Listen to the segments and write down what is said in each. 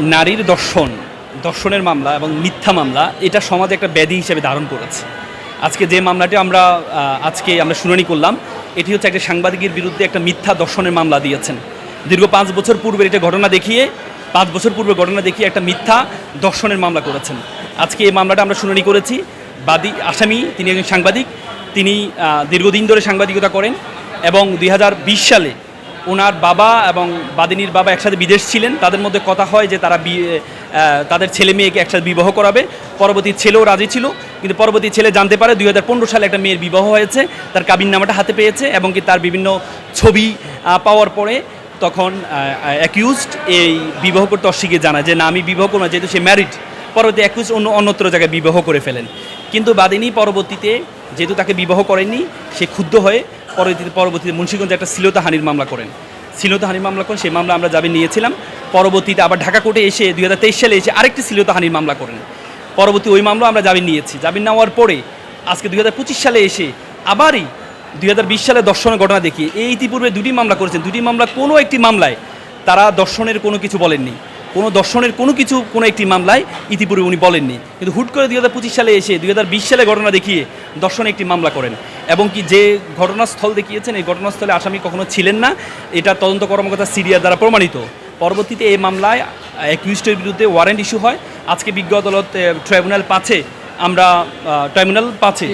নারীর দর্শন, দর্শনের মামলা এবং মিথ্যা মামলা, এটা সমাজে একটা ব্যাধি হিসেবে ধারণ করেছে। আজকে যে মামলাটি আমরা আজকে আমরা শুনানি করলাম, এটি হচ্ছে একটা সাংবাদিকের বিরুদ্ধে একটা মিথ্যা দর্শনের মামলা দিয়েছেন। দীর্ঘ পাঁচ বছর পূর্বে এটা ঘটনা দেখিয়ে, পাঁচ বছর পূর্বে ঘটনা দেখিয়ে একটা মিথ্যা দর্শনের মামলা করেছেন। আজকে এই মামলাটা আমরা শুনানি করেছি। বাদী আসামি, তিনি একজন সাংবাদিক, তিনি দীর্ঘদিন ধরে সাংবাদিকতা করেন এবং দু হাজার বিশ সালে ওনার বাবা এবং বাদিনীর বাবা একসাথে বিদেশ ছিলেন। তাদের মধ্যে কথা হয় যে তারা তাদের ছেলে মেয়েকে একসাথে বিবাহ করাবে। পরবর্তী ছেলেও রাজি ছিল কিন্তু পরবর্তী ছেলে জানতে পারে দু হাজার পনেরো সালে একটা মেয়ের বিবাহ হয়েছে তার কাবিন নামাটা হাতে পেয়েছে এবং কি তার বিভিন্ন ছবি পাওয়ার পরে তখন অ্যাকিউজড এই বিবাহ করতে অস্বীকার জানায় যে না আমি বিবাহ করব না, যেহেতু সে ম্যারিড পরবর্তী অ্যাকিউজ অন্য অন্যত্র জায়গায় বিবাহ করে ফেলেন। কিন্তু বাদিনী পরবর্তীতে যেহেতু তাকে বিবাহ করেননি সে ক্ষুব্ধ হয়ে পরবর্তীতে পরবর্তীতে মুন্সিগঞ্জে একটা শ্লীলতাহানির মামলা করেন। শ্লীলতাহানির মামলা করেন, সেই মামলা আমরা যাবে নিয়েছিলাম। পরবর্তীতে আবার ঢাকা কোর্টে এসে দুই হাজার তেইশ সালে এসে আরেকটি শ্লীলতাহানির মামলা করেন। পরবর্তী ওই মামলা আমরা জামিন নিয়েছি। জামিন নেওয়ার পরে আজকে দুই হাজার পঁচিশ সালে এসে আবারই দুই হাজার বিশ সালে দর্শনের ঘটনা দেখিয়ে এই ইতিপূর্বে দুটি মামলা করেছেন। দুটি মামলা কোনো একটি মামলায় তারা দর্শনের কোনো কিছু বলেননি। কোনো দর্শনের কোনো কিছু, কোনো একটি মামলায় ইতিপূর্বে উনি বলেননি। কিন্তু হুট করে দুই হাজার পঁচিশ সালে এসে, দুই হাজার বিশ সালে ঘটনা দেখিয়ে দর্শনে একটি মামলা করেন। এবং কি যে ঘটনাস্থল দেখিয়েছেন, এই ঘটনাস্থলে আসামি কখনো ছিলেন না। এটা তদন্ত কর্মকর্তা সিরিয়া দ্বারা প্রমাণিত। পরবর্তীতে এই মামলায় অ্যাকিউজডের বিরুদ্ধে ওয়ারেন্ট ইস্যু হয়। আজকে বিজ্ঞ আদালত ট্রাইব্যুনাল পাঁচে আমরা ট্রাইব্যুনাল পাঁচে,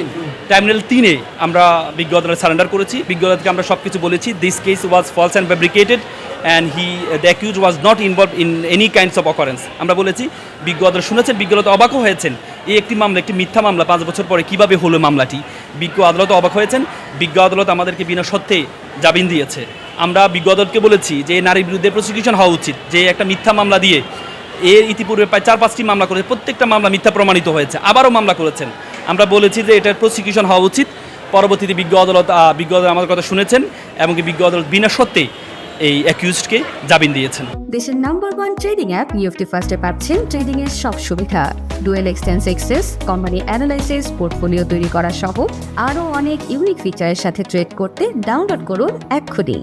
ট্রাইব্যুনাল তিনে আমরা বিজ্ঞ আদালত সারেন্ডার করেছি। বিজ্ঞ আদালতকে আমরা সব কিছু বলেছি। This case was false and fabricated and he the accuse was not involve in any kinds of occurrence আমরা বলেছি বিজ্ঞ শুনেছেন বিজ্ঞ আদালত অবাকও হয়েছেন। এই একটি মামলা, একটি মিথ্যা মামলা, পাঁচ বছর পরে কীভাবে হলো মামলাটি? বিজ্ঞ আদালত অবাক হয়েছেন বিজ্ঞ আদালত আমাদেরকে বিনা সত্ত্বে জামিন দিয়েছে। আমরা বিজ্ঞ আদালতকে বলেছি যে নারীর বিরুদ্ধে প্রসিকিউশন হওয়া উচিত, যে একটা মিথ্যা মামলা দিয়ে এর ইতিপূর্বে প্রায় চার পাঁচটি মামলা করেছে, প্রত্যেকটা মামলা মিথ্যা প্রমাণিত হয়েছে, আবারও মামলা করেছেন। আমরা বলেছি যে, এটার প্রসিকিউশন হওয়া উচিত। পরবর্তীতে বিজ্ঞ আদালত বিজ্ঞ আদালত আমাদের কথা শুনেছেন, এবং বিজ্ঞ আদালত বিনা সত্ত্বে এই অ্যাকিউজডকে জামিন দিয়েছেন। দেশের নাম্বার ওয়ান ট্রেডিং অ্যাপ নিউফটি ফার্স্টে পাচ্ছেন ট্রেডিং এর সব সুবিধা। ডুয়েল এক্সটেন্স এক্সেস, কোম্পানি অ্যানালাইসিস, পোর্টফোলিও তৈরি করা সহ আরও অনেক ইউনিক ফিচারের সাথে ট্রেড করতে ডাউনলোড করুন এক্ষুনি।